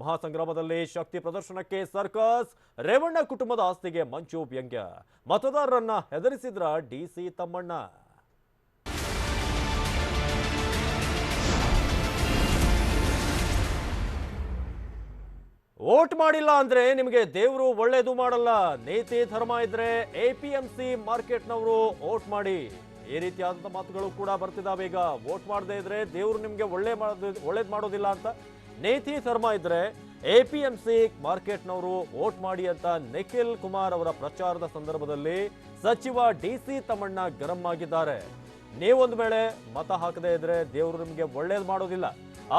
ಮಹಾಸಂಗ್ರಾಮದಲ್ಲಿ ಶಕ್ತಿ ಪ್ರದರ್ಶನಕ್ಕೆ ಸರ್ಕಸ್, ರೇವಣ್ಣ ಕುಟುಂಬದ ಆಸ್ತಿಗೆ ಮಂಚು ವ್ಯಂಗ್ಯ. ಮತದಾರರನ್ನ ಹೆದರಿಸಿದ್ರ ಡಿಸಿ ತಮ್ಮಣ್ಣ. ವೋಟ್ ಮಾಡಿಲ್ಲ ಅಂದ್ರೆ ನಿಮಗೆ ದೇವರು ಒಳ್ಳೇದು ಮಾಡಲ್ಲ. ನೀತಿ, ಧರ್ಮ ಇದ್ರೆ ಎಪಿಎಂಸಿ ಮಾರ್ಕೆಟ್ನವರು ವೋಟ್ ಮಾಡಿ. ಈ ರೀತಿಯಾದಂಥ ಮಾತುಗಳು ಕೂಡ ಬರ್ತಿದಾವೆ. ಈಗ ವೋಟ್ ಮಾಡದೇ ಇದ್ರೆ ದೇವರು ನಿಮಗೆ ಒಳ್ಳೆ ಮಾಡೋದು, ಒಳ್ಳೇದು ಮಾಡೋದಿಲ್ಲ ಅಂತ ನೀತಿ ಶರ್ಮಾ ಇದ್ರೆ ಸಿ ಮಾರ್ಕೆಟ್ನವರು ವೋಟ್ ಮಾಡಿ ಅಂತ ನಿಖಿಲ್ ಕುಮಾರ್ ಅವರ ಪ್ರಚಾರದ ಸಂದರ್ಭದಲ್ಲಿ ಸಚಿವ ಡಿ ಸಿ ತಮ್ಮಣ್ಣ ಗರಂ ಆಗಿದ್ದಾರೆ. ನೀವೊಂದು ವೇಳೆ ಮತ ಹಾಕದೇ ಇದ್ರೆ ದೇವರು ನಿಮಗೆ ಒಳ್ಳೇದು ಮಾಡೋದಿಲ್ಲ.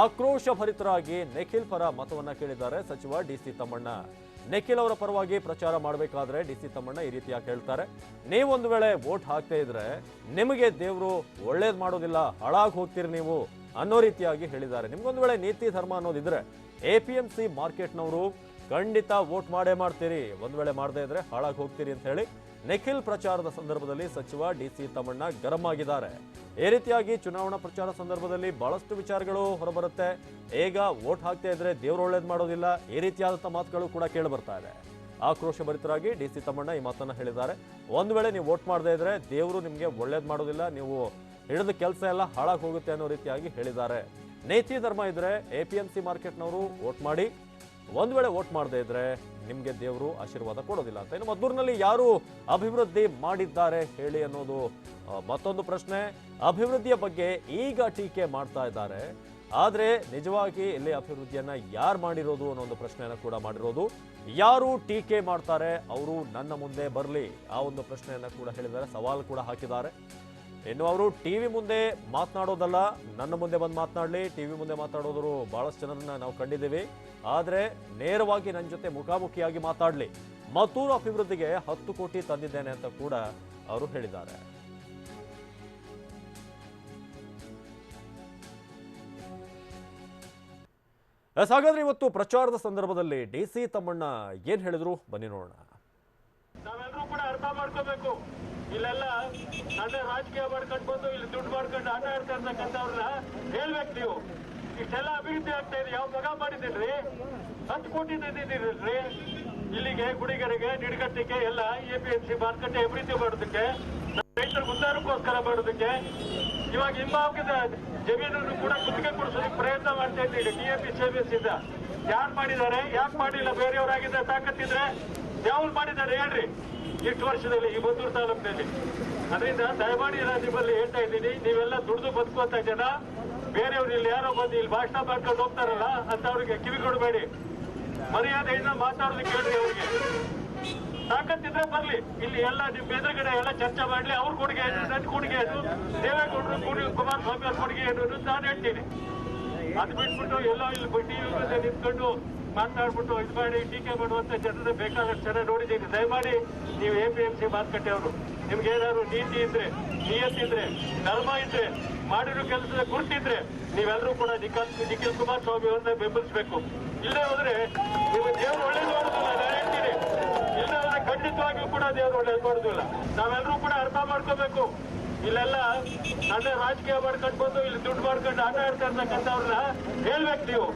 ಆಕ್ರೋಶ ಭರಿತರಾಗಿ ನಿಖಿಲ್ ಪರ ಮತವನ್ನ ಕೇಳಿದ್ದಾರೆ ಸಚಿವ ಡಿ ಸಿ ತಮ್ಮಣ್ಣ. ನಿಖಿಲ್ ಅವರ ಪರವಾಗಿ ಪ್ರಚಾರ ಮಾಡಬೇಕಾದ್ರೆ ಡಿ ಸಿ ತಮ್ಮಣ್ಣ ಈ ರೀತಿಯಾಗಿ ಹೇಳ್ತಾರೆ? ನೀವೊಂದು ವೇಳೆ ವೋಟ್ ಹಾಕದೇ ಇದ್ರೆ ನಿಮಗೆ ದೇವರು ಒಳ್ಳೇದು ಮಾಡೋದಿಲ್ಲ, ಹಾಳಾಗಿ ಹೋಗ್ತೀರಿ ನೀವು. ಅನ್ನೋ ರೀತಿಯಾಗಿ ಹೇಳಿದ್ದಾರೆ. ನಿಮ್ಗೊಂದು ವೇಳೆ ನೀತಿ ಧರ್ಮ ಅನ್ನೋದಿದ್ರೆ ಎ ಪಿ ಎಂ ಸಿ ಮಾರ್ಕೆಟ್ನವರು ಖಂಡಿತ ವೋಟ್ ಮಾಡೇ ಮಾಡ್ತೀರಿ. ಒಂದು ವೇಳೆ ಮಾಡದೇ ಇದ್ರೆ ಹಾಳಾಗಿ ಹೋಗ್ತೀರಿ ಅಂತ ಹೇಳಿ ನಿಖಿಲ್ ಪ್ರಚಾರದ ಸಂದರ್ಭದಲ್ಲಿ ಸಚಿವ ಡಿ ಸಿ ತಮ್ಮಣ್ಣ ಗರಂ ಆಗಿದ್ದಾರೆ. ಈ ರೀತಿಯಾಗಿ ಚುನಾವಣಾ ಪ್ರಚಾರ ಸಂದರ್ಭದಲ್ಲಿ ಬಹಳಷ್ಟು ವಿಚಾರಗಳು ಹೊರಬರುತ್ತೆ. ಈಗ ವೋಟ್ ಹಾಕ್ತಾ ಇದ್ರೆ ದೇವ್ರು ಒಳ್ಳೇದು ಮಾಡೋದಿಲ್ಲ. ಈ ರೀತಿಯಾದಂಥ ಮಾತುಗಳು ಕೂಡ ಕೇಳಿ ಬರ್ತಾ ಇದೆ. ಆಕ್ರೋಶ ಭರಿತರಾಗಿ ಡಿ ಸಿ ತಮ್ಮಣ್ಣ ಈ ಮಾತನ್ನ ಹೇಳಿದ್ದಾರೆ. ಒಂದು ವೇಳೆ ನೀವು ವೋಟ್ ಮಾಡದೇ ಇದ್ರೆ ದೇವರು ನಿಮಗೆ ಒಳ್ಳೇದು ಮಾಡೋದಿಲ್ಲ. ನೀವು ಹಿಡಿದ ಕೆಲಸ ಎಲ್ಲ ಹಾಳಾಗಿ ಹೋಗುತ್ತೆ ಅನ್ನೋ ರೀತಿಯಾಗಿ ಹೇಳಿದ್ದಾರೆ. ನೀತಿ ಧರ್ಮ ಇದ್ರೆ ಎ ಪಿ ಎಂ ಸಿ ಮಾರ್ಕೆಟ್ನವರು ವೋಟ್ ಮಾಡಿ, ಒಂದು ವೇಳೆ ವೋಟ್ ಮಾಡದೇ ಇದ್ರೆ ನಿಮಗೆ ದೇವರು ಆಶೀರ್ವಾದ ಕೊಡೋದಿಲ್ಲ ಅಂತ. ಇನ್ನು ಮದ್ದೂರಿನಲ್ಲಿ ಯಾರು ಅಭಿವೃದ್ಧಿ ಮಾಡಿದ್ದಾರೆ ಹೇಳಿ ಅನ್ನೋದು ಮತ್ತೊಂದು ಪ್ರಶ್ನೆ. ಅಭಿವೃದ್ಧಿಯ ಬಗ್ಗೆ ಈಗ ಟೀಕೆ ಮಾಡ್ತಾ ಇದ್ದಾರೆ. ಆದ್ರೆ ನಿಜವಾಗಿ ಇಲ್ಲಿ ಅಭಿವೃದ್ಧಿಯನ್ನ ಯಾರು ಮಾಡಿರೋದು ಅನ್ನೋ ಒಂದು ಪ್ರಶ್ನೆಯನ್ನ ಕೂಡ ಮಾಡಿರೋದು. ಯಾರು ಟೀಕೆ ಮಾಡ್ತಾರೆ, ಅವರು ನನ್ನ ಮುಂದೆ ಬರಲಿ. ಆ ಒಂದು ಪ್ರಶ್ನೆಯನ್ನ ಕೂಡ ಹೇಳಿದ್ದಾರೆ, ಸವಾಲು ಕೂಡ ಹಾಕಿದ್ದಾರೆ. ಇನ್ನು ಅವರು ಟಿವಿ ಮುಂದೆ ಮಾತನಾಡೋದಲ್ಲ, ನನ್ನ ಮುಂದೆ ಬಂದು ಮಾತನಾಡಲಿ. ಟಿವಿ ಮುಂದೆ ಮಾತಾಡೋದ್ರು ಬಹಳಷ್ಟು ಜನರನ್ನ ನಾವು ಕಂಡಿದ್ದೀವಿ. ಆದ್ರೆ ನೇರವಾಗಿ ನನ್ನ ಜೊತೆ ಮುಖಾಮುಖಿಯಾಗಿ ಮಾತಾಡಲಿ ಮತ್ತೂರು ಅಭಿವೃದ್ಧಿಗೆ ಹತ್ತು ಕೋಟಿ ತಂದಿದ್ದೇನೆ ಅಂತ ಕೂಡ ಅವರು ಹೇಳಿದ್ದಾರೆ. ಹಾಗಾದ್ರೆ ಇವತ್ತು ಪ್ರಚಾರದ ಸಂದರ್ಭದಲ್ಲಿ ಡಿ ಸಿ ತಮ್ಮಣ್ಣ ಏನ್ ಹೇಳಿದ್ರು? ಬನ್ನಿ ನೋಡೋಣ ನಾವೆಲ್ಲರೂ ಕೂಡ ಅರ್ಥ ಮಾಡ್ಕೋಬೇಕು ಇಲ್ಲೆಲ್ಲ ಸಣ್ಣ ರಾಜಕೀಯ ಮಾಡ್ಕೊಂಡು ಬಂದು ಇಲ್ಲಿ ದುಡ್ಡು ಮಾಡ್ಕೊಂಡು ಆಟ ಇರ್ತಕ್ಕಂಥವ್ರನ್ನ ಹೇಳ್ಬೇಕು ನೀವು. ಇಷ್ಟೆಲ್ಲ ಅಭಿವೃದ್ಧಿ ಆಗ್ತಾ ಇದೆ. ಯಾವ ಮಗ ಮಾಡಿದ್ದೀರಿ ಹತ್ತು ಕೋಟಿ ತಂದಿದ್ದೀರಲ್ರಿ. ಇಲ್ಲಿಗೆ ಗುಡಿಗೆರೆಗೆ ನಿಡ್ಗಟ್ಟಿಗೆ ಎಲ್ಲ ಎ ಪಿ ಎಂ ಸಿ ಮಾರುಕಟ್ಟೆ ಅಭಿವೃದ್ಧಿ ಮಾಡೋದಕ್ಕೆ, ರೈತರ ಉದ್ದಾರಕ್ಕೋಸ್ಕರ ಮಾಡೋದಕ್ಕೆ, ಇವಾಗ ಹಿಂಭಾಗದ ಜಮೀನನ್ನು ಕೂಡ ಗುತ್ತಿಗೆ ಕೊಡಿಸೋದಕ್ಕೆ ಪ್ರಯತ್ನ ಮಾಡ್ತಾ ಇದ್ದೀರಿ. ಡಿ ಎ ಪಿ ಸೇವಿಸ್ ಇಂದ. ಯಾರು ಮಾಡಿದ್ದಾರೆ? ಯಾಕೆ ಮಾಡಿಲ್ಲ? ಬೇರೆಯವರಾಗಿದ್ದ ತಾಕತ್ತಿದ್ರೆ ಯಾವ್ದು ಮಾಡಿದ್ದಾರೆ. ಹೇಳ್ರಿ. ಇಷ್ಟು ವರ್ಷದಲ್ಲಿ ಈ ಮದ್ದೂರು ತಾಲೂಕಿನಲ್ಲಿ? ಅದರಿಂದ ದಯಮಾಡಿ ನಾನು ನಿಮ್ಮಲ್ಲಿ ಹೇಳ್ತಾ ಇದ್ದೀನಿ. ನೀವೆಲ್ಲ ದುಡಿದು ಬದುಕುವಂತ ಜನ, ಬೇರೆಯವ್ರು ಇಲ್ಲಿ ಯಾರೋ ಬಂದು ಇಲ್ಲಿ ಭಾಷಣ ಮಾಡ್ಕೊಂಡು ಹೋಗ್ತಾರಲ್ಲ ಅಂತ ಅವ್ರಿಗೆ ಕಿವಿ ಕೊಡಬೇಡಿ. ಮರ್ಯಾದೆಯಿಂದ ಮಾತಾಡೋದು ಕೇಳ್ರಿ ಅವ್ರಿಗೆ. ತಾಕತ್ತಿದ್ರೆ ಬರ್ಲಿ. ಇಲ್ಲಿ ಎಲ್ಲ ನಿಮ್ ಎದುರುಗಡೆ ಎಲ್ಲ ಚರ್ಚೆ ಮಾಡ್ಲಿ. ಅವ್ರ ಕೊಡುಗೆ ಏನು ನನ್ನ ಕೊಡುಗೆ ಏನು, ದೇವೇಗೌಡರು ಕುಮಾರಸ್ವಾಮಿ ಅವ್ರ ಕೊಡುಗೆ ಏನು ಅನ್ನೋದು ನಾನು ಹೇಳ್ತೀನಿ. ಅದ್ ಬಿಟ್ಬಿಟ್ಟು ಎಲ್ಲೋ ಇಲ್ಲಿ ಬಡ್ಡಿ ನಿಂತ್ಕೊಂಡು ಮಾತಾಡ್ಬಿಟ್ಟು ಇದು ಮಾಡಿ, ಟೀಕೆ ಮಾಡುವಂತ ಜನರು ಬೇಕಾದಷ್ಟು ಜನ ನೋಡಿದ್ದೀನಿ ದಯಮಾಡಿ ನೀವು ಎ ಪಿ ಎಂ ಸಿ ಮಾತುಕಟ್ಟೆಯವರು ನಿಮ್ಗೆ ಏನಾದ್ರು ನೀತಿ ಇದ್ರೆ ನಿಯತ್ತಿದ್ರೆ ಧರ್ಮ ಇದ್ರೆ, ಮಾಡಿರೋ ಕೆಲಸದ ಗುರುತಿದ್ರೆ ನೀವೆಲ್ಲರೂ ಕೂಡ ನಿಖಿಲ್ ನಿಖಿಲ್ ಕುಮಾರಸ್ವಾಮಿ ಅವರನ್ನ ಬೆಂಬಲಿಸಬೇಕು. ಇಲ್ಲೇ ಹೋದ್ರೆ ನೀವು ದೇವರು ಒಳ್ಳೇದು ಮಾಡೋದಿಲ್ಲ ನಾನು ಹೇಳ್ತೀನಿ. ಇಲ್ಲೇ ಹೋದ್ರೆ ಖಂಡಿತವಾಗಿಯೂ ಕೂಡ ದೇವರು ಒಳ್ಳೇದು ಮಾಡೋದಿಲ್ಲ. ನಾವೆಲ್ಲರೂ ಕೂಡ ಅರ್ಥ ಮಾಡ್ಕೋಬೇಕು. ಇಲ್ಲೆಲ್ಲ ಸಣ್ಣ ರಾಜಕೀಯ ಮಾಡ್ಕೊಂಡು ಬಂದು ಇಲ್ಲಿ ದುಡ್ಡು ಮಾಡ್ಕೊಂಡು ಆಟ ಆಡ್ತಾ ಇರ್ತಕ್ಕಂಥವ್ರನ್ನ ಹೇಳ್ಬೇಕು ನೀವು.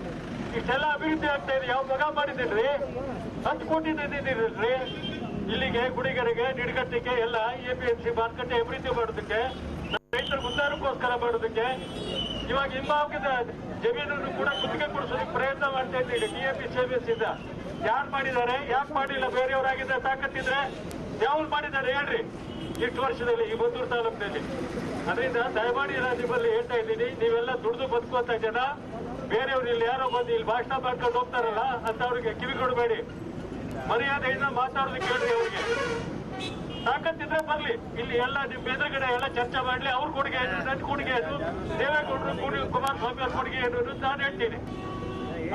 ಇಷ್ಟೆಲ್ಲ ಅಭಿವೃದ್ಧಿ ಆಗ್ತಾ ಇದೆ ಯಾವ ಮಗ ಮಾಡಿದ್ದೀರಿ? ಹತ್ತು ಕೋಟಿ ತಂದಿದ್ದೀರಲ್ರಿ ಇಲ್ಲಿಗೆ ಗುಡಿಗರಿಗೆ ನಿಡ್ಗಟ್ಟಿಗೆ ಎಲ್ಲ ಎ ಪಿ ಎಂ ಸಿ ಮಾರುಕಟ್ಟೆ ಅಭಿವೃದ್ಧಿ ಮಾಡೋದಕ್ಕೆ, ರೈತರ ಉದ್ದಾರಕ್ಕೋಸ್ಕರ ಮಾಡೋದಕ್ಕೆ, ಇವಾಗ ಹಿಂಭಾಗದ ಜಮೀನನ್ನು ಕೂಡ ಗುತ್ತಿಗೆ ಕೊಡಿಸೋದಕ್ಕೆ ಪ್ರಯತ್ನ ಮಾಡ್ತಾ ಇದ್ದೀರಿ. ಡಿ ಎ ಪಿ ಸೇವಿಸ್ ಇಂದ. ಯಾರು ಮಾಡಿದ್ದಾರೆ, ಯಾಕೆ ಮಾಡಿಲ್ಲ ಬೇರೆಯವರಾಗಿದ್ದ ತಾಕತ್ತಿದ್ರೆ, ಯಾವ್ದು ಮಾಡಿದ್ದಾರೆ ಹೇಳ್ರಿ. ಇಷ್ಟು ವರ್ಷದಲ್ಲಿ ಈ ಮದ್ದೂರು ತಾಲೂಕಿನಲ್ಲಿ? ಅದರಿಂದ ದಯಮಾಡಿ ನಿಮ್ಮಲ್ಲಿ ಹೇಳ್ತಾ ಇದ್ದೀನಿ. ನೀವೆಲ್ಲ ದುಡಿದು ಬದುಕುವಂತ ಜನ, ಬೇರೆಯವರು ಇಲ್ಲಿ ಯಾರೋ ಬಂದು ಇಲ್ಲಿ ಭಾಷಣ ಮಾಡ್ಕೊಂಡು ಹೋಗ್ತಾರಲ್ಲ ಅಂತ ಅವ್ರಿಗೆ ಕಿವಿ ಕೊಡಬೇಡಿ. ಮರ್ಯಾದೆಯಿಂದ ಮಾತಾಡೋದು ಕೇಳ್ರಿ ಅವ್ರಿಗೆ. ತಾಕತ್ತಿದ್ರೆ ಬರ್ಲಿ. ಇಲ್ಲಿ ಎಲ್ಲ ನಿಮ್ ಎದುರುಗಡೆ ಎಲ್ಲ ಚರ್ಚೆ ಮಾಡ್ಲಿ. ಅವ್ರ ಕೊಡುಗೆ ಏನು ನನ್ನ ಕೊಡುಗೆ ಏನು, ದೇವೇಗೌಡರು ಕುಮಾರಸ್ವಾಮಿ ಅವ್ರ ಕೊಡುಗೆ ಏನು ನಾನು ಹೇಳ್ತೀನಿ.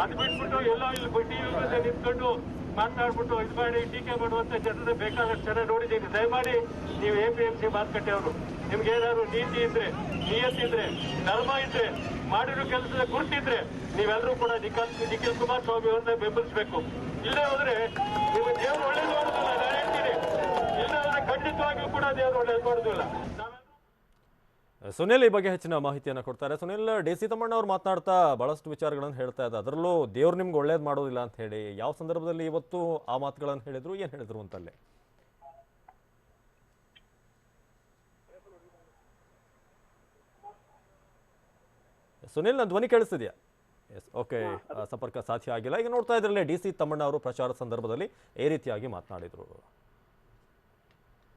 ಅದ್ ಬಿಟ್ಬಿಟ್ಟು ಎಲ್ಲೋ ಇಲ್ಲಿ ಮುಂದೆ ನಿಂತ್ಕೊಂಡು ಮಾತಾಡ್ಬಿಟ್ಟು ಇದು ಮಾಡಿ, ಟೀಕೆ ಮಾಡುವಂತ ಜನರು ಬೇಕಾದಷ್ಟು ಜನ ನೋಡಿದ್ದೀನಿ ದಯಮಾಡಿ ನೀವು ಎ ಪಿ ಎಂ ಸಿ ಮಾರುಕಟ್ಟೆ ಅವರು, ನಿಮ್ಗೆ ಏನಾದ್ರು ನೀತಿ ಇದ್ರೆ ನಿಯತ್ತಿದ್ರೆ ಧರ್ಮ ಇದ್ರೆ, ಮಾಡಿರೋ ಕೆಲಸದ ಗುರುತಿದ್ರೆ ನೀವೆಲ್ಲರೂ ಕೂಡ ನಿಖಿಲ್ ನಿಖಿಲ್ ಕುಮಾರಸ್ವಾಮಿ ಅವ್ರನ್ನ ಬೆಂಬಲಿಸಬೇಕು. ಇಲ್ಲೇ ಹೋದ್ರೆ ನೀವು ದೇವರು ಒಳ್ಳೇದು ಮಾಡೋದಿಲ್ಲ, ನಾನು ಹೇಳ್ತೀನಿ. ಇಲ್ಲೇ ಹೋದ್ರೆ ಖಂಡಿತವಾಗಿಯೂ ಕೂಡ ದೇವರು ಒಳ್ಳೇದು ಮಾಡೋದಿಲ್ಲ. ಸುನಿಲ್ ಈ ಬಗ್ಗೆ ಹೆಚ್ಚಿನ ಮಾಹಿತಿಯನ್ನು ಕೊಡ್ತಾರೆ. ಸುನಿಲ್ ಡಿ ಸಿ ತಮ್ಮಣ್ಣ ಅವ್ರು ಮಾತನಾಡ್ತಾ ಬಹಳಷ್ಟು ವಿಚಾರಗಳನ್ನು ಹೇಳ್ತಾ ಇದ್ದ ಅದರಲ್ಲೂ ದೇವ್ರು ನಿಮ್ಗೆ ಒಳ್ಳೇದು ಮಾಡೋದಿಲ್ಲ ಅಂತ ಹೇಳಿ ಯಾವ ಸಂದರ್ಭದಲ್ಲಿ ಇವತ್ತು ಆ ಮಾತುಗಳನ್ನು ಹೇಳಿದ್ರು ಏನು ಹೇಳಿದ್ರು ಅಂತಲ್ಲೇ? ಸುನಿಲ್ ನನ್ನ ಧ್ವನಿ ಕೇಳಿಸ್ತಿದ್ಯಾ? ಎಸ್ ಓಕೆ ಸಂಪರ್ಕ ಸಾಧ್ಯ ಆಗಿಲ್ಲ. ಈಗ ನೋಡ್ತಾ ಇದ್ರಲ್ಲೇ ಡಿ ಸಿ ತಮ್ಮಣ್ಣ ಅವರು ಪ್ರಚಾರ ಸಂದರ್ಭದಲ್ಲಿ ಈ ರೀತಿಯಾಗಿ ಮಾತನಾಡಿದರು.